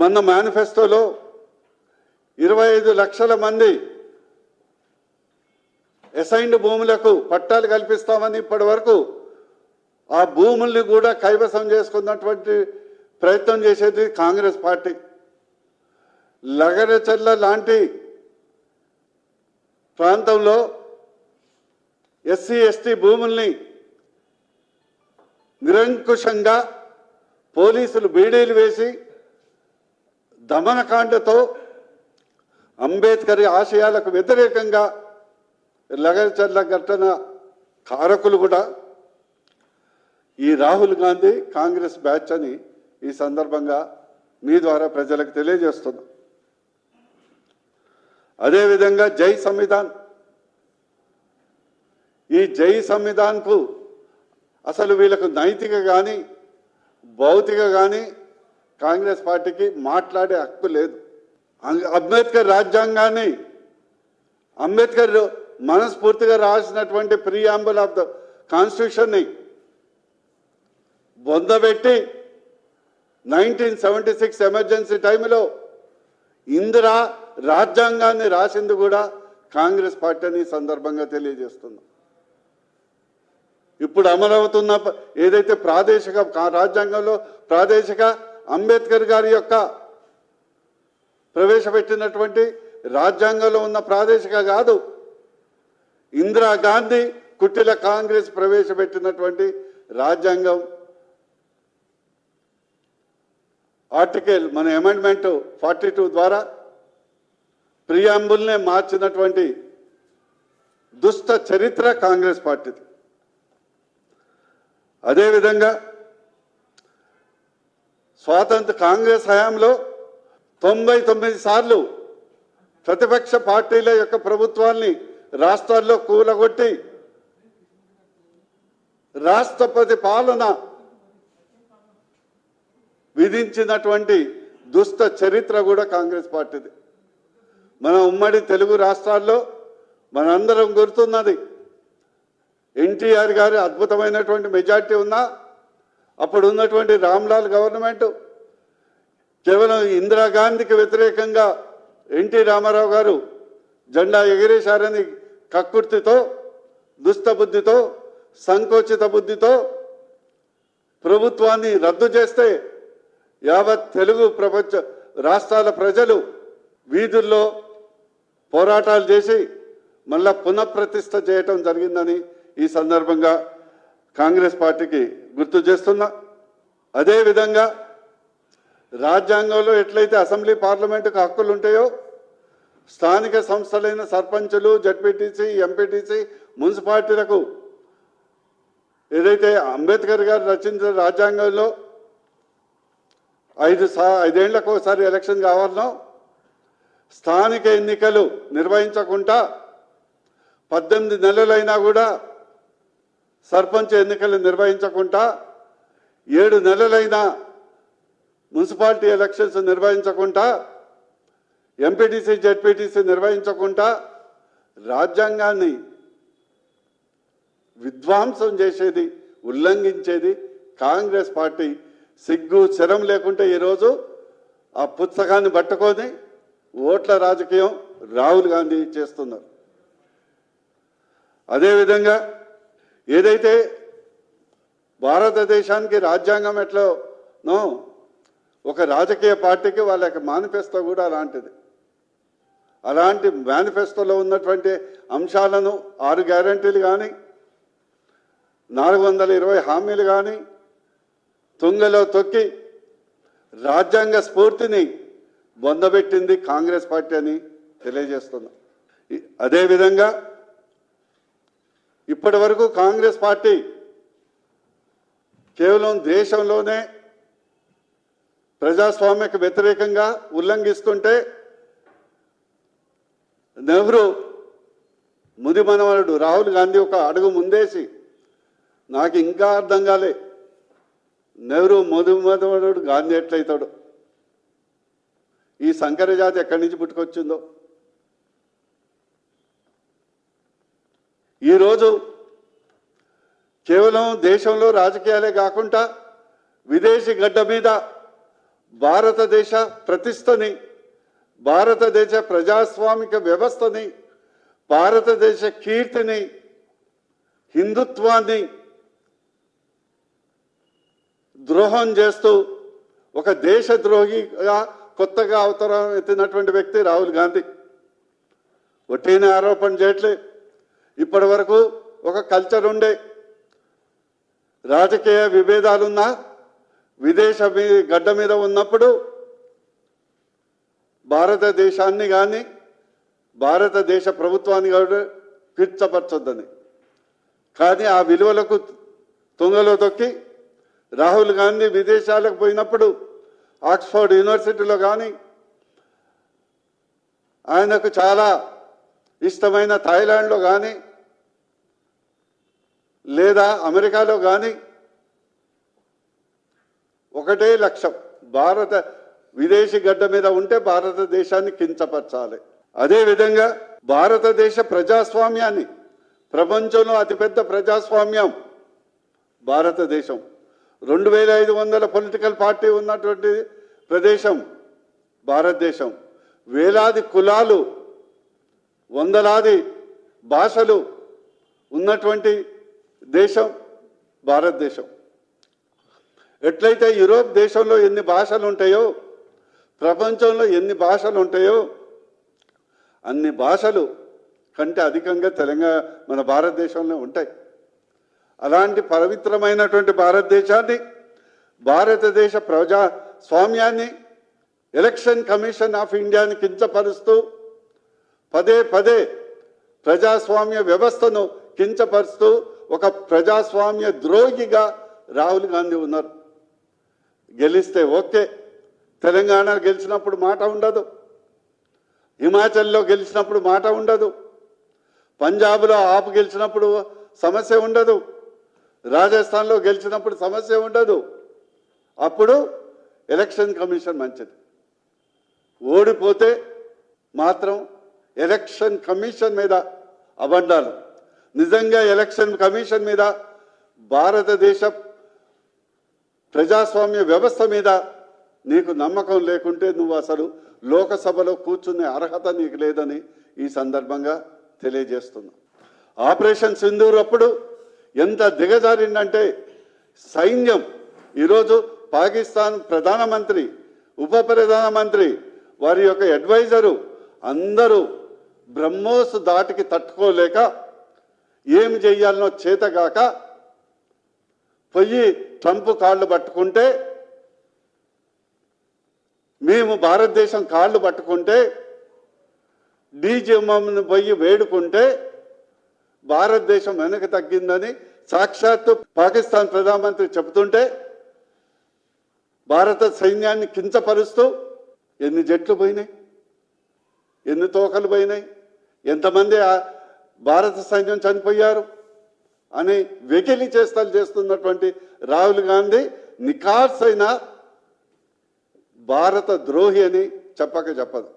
మొన్న మేనిఫెస్టోలో ఇరవై ఐదు లక్షల మంది అసైన్డ్ భూములకు పట్టాలు కల్పిస్తామని ఇప్పటి వరకు ఆ భూముల్ని కూడా కైవసం చేసుకున్నటువంటి ప్రయత్నం చేసేది కాంగ్రెస్ పార్టీ. లగరచెర్ల లాంటి ప్రాంతంలో ఎస్సీ ఎస్టీ భూముల్ని నిరంకుశంగా పోలీసులు బీడీలు వేసి దమనకాండతో అంబేద్కర్ ఆశయాలకు వ్యతిరేకంగా లగరచర్ల ఘటన కారకులు కూడా ఈ రాహుల్ గాంధీ కాంగ్రెస్ బ్యాచ్ అని ఈ సందర్భంగా మీ ద్వారా ప్రజలకు తెలియజేస్తున్నాం. అదేవిధంగా జై సంవిధాన్. ఈ జై సంవిధాన్కు అసలు వీళ్ళకు నైతిక కానీ భౌతిక కానీ కాంగ్రెస్ పార్టీకి మాట్లాడే హక్కు లేదు. అంబేద్కర్ రాజ్యాంగాన్ని అంబేద్కర్ మనస్ఫూర్తిగా రాసినటువంటి ప్రియాంబుల్ ఆఫ్ ద కాన్స్టిట్యూషన్ని బొందబెట్టి నైన్టీన్ సెవెంటీ సిక్స్ ఎమర్జెన్సీ టైంలో ఇందిరా రాజ్యాంగాన్ని రాసింది కూడా కాంగ్రెస్ పార్టీని సందర్భంగా తెలియజేస్తున్నాం. ఇప్పుడు అమలవుతున్న ఏదైతే ప్రాదేశిక కా- రాజ్యాంగంలో ప్రాదేశిక అంబేద్కర్ గారి యొక్క ప్రవేశపెట్టినటువంటి రాజ్యాంగంలో ఉన్న ప్రాదేశిక కాదు. ఇందిరా గాంధీ కుట్టిల కాంగ్రెస్ ప్రవేశపెట్టినటువంటి రాజ్యాంగం. ఆర్టికల్ మన అమెండ్మెంట్ ఫార్టీ టూ ద్వారా ప్రియాంబుల్నే మార్చినటువంటి దుష్ట చరిత్ర కాంగ్రెస్ పార్టీది. అదేవిధంగా స్వాతంత్ర కాంగ్రెస్ హయాంలో తొంభై తొమ్మిది సార్లు ప్రతిపక్ష పార్టీల యొక్క ప్రభుత్వాల్ని రాష్ట్రాల్లో కూలగొట్టి రాష్ట్రపతి పాలన విధించినటువంటి దుష్ట చరిత్ర కూడా కాంగ్రెస్ పార్టీది. మన ఉమ్మడి తెలుగు రాష్ట్రాల్లో మనందరం గుర్తున్నది. ఎన్టీఆర్ గారి అద్భుతమైనటువంటి మెజార్టీ ఉన్నా అప్పుడు ఉన్నటువంటి రామ్లాల్ గవర్నమెంట్ కేవలం ఇందిరాగాంధీకి వ్యతిరేకంగా ఎన్టీ రామారావు గారు జెండా ఎగిరేశారని కక్కుర్తితో దుష్టబుద్ధితో సంకోచిత బుద్ధితో ప్రభుత్వాన్ని రద్దు చేస్తే యావత్ తెలుగు ప్రపంచ రాష్ట్రాల ప్రజలు వీధుల్లో పోరాటాలు చేసి మళ్ళా పునఃప్రతిష్ఠ చేయటం జరిగిందని ఈ సందర్భంగా కాంగ్రెస్ పార్టీకి గుర్తు చేస్తున్నా. అదేవిధంగా రాజ్యాంగంలో ఎట్లయితే అసెంబ్లీ పార్లమెంటుకు హక్కులు ఉంటాయో స్థానిక సంస్థలైన సర్పంచులు జడ్పీటీసీ ఎంపీటీసీ మున్సిపాలిటీలకు ఏదైతే అంబేద్కర్ గారు రచించిన రాజ్యాంగంలో ఐదు సా ఐదేళ్ళకు ఒకసారి ఎలక్షన్ కావాలనో స్థానిక ఎన్నికలు నిర్వహించకుండా పద్దెనిమిది నెలలైనా కూడా సర్పంచ్ ఎన్నికలు నిర్వహించకుండా ఏడు నెలలైన మున్సిపాలిటీ ఎలక్షన్స్ నిర్వహించకుండా ఎంపీటీసీ జెడ్పీటీసీ నిర్వహించకుండా రాజ్యాంగాన్ని విధ్వంసం చేసేది ఉల్లంఘించేది కాంగ్రెస్ పార్టీ. సిగ్గు శరం లేకుంటే ఈరోజు ఆ పుస్తకాన్ని పట్టుకొని ఓట్ల రాజకీయం రాహుల్ గాంధీ చేస్తున్నారు. అదేవిధంగా ఏదైతే భారతదేశానికి రాజ్యాంగం ఎట్లనో ఒక రాజకీయ పార్టీకి వాళ్ళ యొక్క మేనిఫెస్టో కూడా అలాంటిది. అలాంటి మేనిఫెస్టోలో ఉన్నటువంటి అంశాలను ఆరు గ్యారంటీలు కానీ నాలుగు వందల ఇరవై హామీలు కానీ తుంగలో తొక్కి రాజ్యాంగ స్ఫూర్తిని బొందబెట్టింది కాంగ్రెస్ పార్టీ అని తెలియజేస్తున్నాం. అదేవిధంగా ఇప్పటి వరకు కాంగ్రెస్ పార్టీ కేవలం దేశంలోనే ప్రజాస్వామ్యకు వ్యతిరేకంగా ఉల్లంఘిస్తుంటే నెహ్రూ ముది మనవరుడు రాహుల్ గాంధీ ఒక అడుగు ముందేసి నాకు ఇంకా అర్థం కాలే. నెహ్రూ ముది మనవరుడు గాంధీ ఎట్లయితాడు? ఈ సంకర జాతి ఎక్కడి నుంచి పుట్టుకొచ్చిందో? ఈరోజు కేవలం దేశంలో రాజకీయాలే కాకుండా విదేశీ గడ్డ మీద భారతదేశ ప్రతిష్టని భారతదేశ ప్రజాస్వామిక వ్యవస్థని భారతదేశ కీర్తిని హిందుత్వాన్ని ద్రోహం చేస్తూ ఒక దేశద్రోహిగా కొత్తగా అవతరం ఎత్తినటువంటి వ్యక్తి రాహుల్ గాంధీ. ఒట్టిన ఆరోపణ చేయట్లేదు ఇప్పటి వరకు ఒక కల్చర్ ఉండే. రాజకీయ విభేదాలున్నా విదేశ మీ- గడ్డ మీద ఉన్నప్పుడు భారతదేశాన్ని కానీ భారతదేశ ప్రభుత్వాన్ని కానీ కిర్చపరచొద్దని కానీ ఆ విలువలకు తుంగలో తొక్కి రాహుల్ గాంధీ విదేశాలకు పోయినప్పుడు ఆక్స్ఫర్డ్ యూనివర్సిటీలో కానీ ఆయనకు చాలా ఇష్టమైన థాయిలాండ్లో కానీ లేదా అమెరికాలో కానీ ఒకటే లక్ష్యం. భారత విదేశీ గడ్డ మీద ఉంటే భారతదేశాన్ని కించపరచాలి. అదేవిధంగా భారతదేశ ప్రజాస్వామ్యాన్ని ప్రపంచంలో అతిపెద్ద ప్రజాస్వామ్యం భారతదేశం. రెండు వేల ఐదు వందల పొలిటికల్ పార్టీ ఉన్నటువంటి ప్రదేశం భారతదేశం. వేలాది కులాలు వందలాది భాషలు ఉన్నటువంటి దేశం భారతదేశం. ఎట్లయితే యూరోప్ దేశంలో ఎన్ని భాషలు ఉంటాయో ప్రపంచంలో ఎన్ని భాషలు ఉంటాయో అన్ని భాషలు కంటే అధికంగా తెలంగాణ మన భారతదేశంలో ఉంటాయి. అలాంటి పవిత్రమైనటువంటి భారతదేశాన్ని భారతదేశ ప్రజా స్వామ్యాన్ని ఎలక్షన్ కమిషన్ ఆఫ్ ఇండియాని కించపరుస్తూ పదే పదే ప్రజాస్వామ్య వ్యవస్థను కించపరుస్తూ ఒక ప్రజాస్వామ్య ద్రోహిగా రాహుల్ గాంధీ ఉన్నారు. గెలిస్తే ఓకే. తెలంగాణ గెలిచినప్పుడు మాట ఉండదు. హిమాచల్లో గెలిచినప్పుడు మాట ఉండదు. పంజాబ్లో ఆపు గెలిచినప్పుడు సమస్య ఉండదు. రాజస్థాన్లో గెలిచినప్పుడు సమస్య ఉండదు. అప్పుడు ఎలక్షన్ కమిషన్ మంచిది. ఓడిపోతే మాత్రం ఎలక్షన్ కమిషన్ మీద అబండాలు. నిజంగా ఎలక్షన్ కమిషన్ మీద భారతదేశ ప్రజాస్వామ్య వ్యవస్థ మీద నీకు నమ్మకం లేకుంటే నువ్వు అసలు లోకసభలో కూర్చునే అర్హత నీకు లేదని ఈ సందర్భంగా తెలియజేస్తున్నా. ఆపరేషన్ సింధూర్ అప్పుడు ఎంత దిగజారిందంటే సైన్యం. ఈరోజు పాకిస్తాన్ ప్రధానమంత్రి ఉప ప్రధానమంత్రి వారి యొక్క అడ్వైజరు అందరూ బ్రహ్మోస్ దాటికి తట్టుకోలేక ఏమి చెయ్యాలనో చేతగాక పోయి ట్రంప్ కాళ్ళు పట్టుకుంటే మేము భారతదేశం కాళ్ళు పట్టుకుంటే డీజీఎంని పోయి వేడుకుంటే భారతదేశం వెనక్కి తగ్గిందని సాక్షాత్తు పాకిస్తాన్ ప్రధానమంత్రి చెబుతుంటే భారత సైన్యాన్ని కించపరుస్తూ ఎన్ని జట్లు పోయినాయి? ఎన్ని తోకలు పోయినాయి? ఎంతమంది భారత సైన్యం చనిపోయారు అని వెకిలి చేష్టలు చేస్తున్నటువంటి రాహుల్ గాంధీ నికార్సైన భారత ద్రోహి అని చెప్పక చెప్పదు.